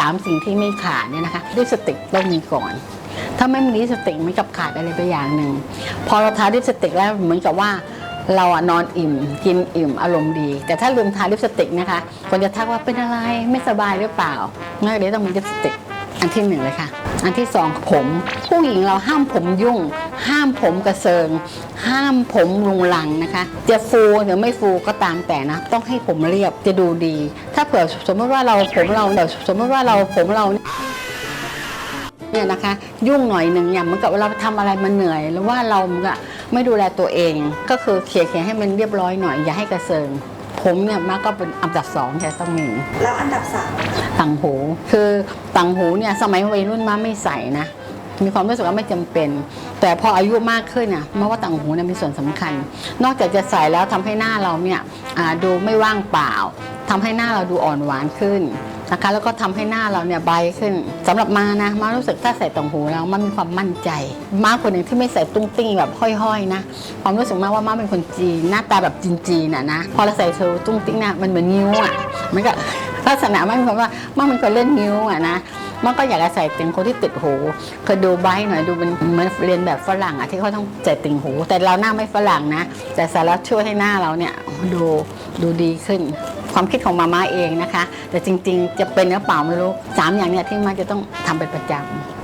สามสิ่งที่ไม่ขาดเนี่ยนะคะลิปสติกต้องมีก่อน ถ้าไม่มีลิปสติกเหมือนกับขาดอะไรไปอย่างหนึ่ง พอเราทาลิปสติกแล้วเหมือนกับว่าเราอะนอนอิ่ม กินอิ่มอารมณ์ดี แต่ถ้าลืมทาลิปสติกนะคะคนจะทักว่าเป็นอะไรไม่สบายหรือเปล่างั้นเลยต้องมีลิปสติก อันที่หนึ่งเลยค่ะ อันที่สองผม ผู้หญิงเราห้ามผมยุ่ง ห้ามผมกระเซิง ห้ามผมลุงลังนะคะ จะฟูหรือไม่ฟูก็ตามแต่นะ ต้องให้ผมเรียบจะดูดี ถ้าเผื่อสมมติว่าเราผมเราเดี๋ยวสมมติว่าเราผมเราเนี่ยนะคะยุ่งหน่อยหนึ่งอย่างเหมือนกับเวลาทำอะไรมันเหนื่อย หรือว่าเราไม่ดูแลตัวเอง ก็คือเขี่ยเขี่ยให้มันเรียบร้อยหน่อยอย่าให้กระเซิง ผมเนี่ยมันก็เป็นอันดับสองที่ต้องมีแล้วอันดับสาม ต่างหู คือต่างหูเนี่ยสมัยวัยรุ่นมาไม่ใส่นะมีความรู้สึกว่าไม่จำเป็น แต่พออายุมากขึ้นเนี่ยมาว่าต่างหูเนี่ยมีส่วนสำคัญ นอกจากจะใส่แล้วทำให้หน้าเราเนี่ยดูไม่ว่างเปล่าทำให้หน้าเราดูอ่อนหวานขึ้นนะคะแล้วก็ทำให้หน้าเราเนี่ยใบขึ้นสำหรับมานะมารู้สึกถ้าใส่ต่างหูแล้วมันมีความมั่นใจ มาคนหนึ่งที่ไม่ใส่ตุ้งติ้งแบบห้อยๆนะความรู้สึกมากว่ามาเป็นคนจีนหน้าตาแบบจีนๆน่ะนะพอเราใส่เธอตุ้งติ้งน่ะมันเหมือนนิ้วอะมันก็ ลักษณะมันมีความว่ามันมันก็เล่นนิ้วอะนะมันก็อยากจะใส่ติ่งคนที่ติดหูเคยดูไบหน่อยดูมันเหมือนเรียนแบบฝรั่งอะที่เขาต้องใส่ติ่งหู แต่เราหน้าไม่ฝรั่งนะ แต่สาระช่วยให้หน้าเราเนี่ยดูดูดีขึ้น ความคิดของมาม่าเองนะคะ แต่จริง ๆ จะเป็นหรือเปล่าไม่รู้สามอย่างเนี่ยที่มาจะต้องทำเป็นประจำ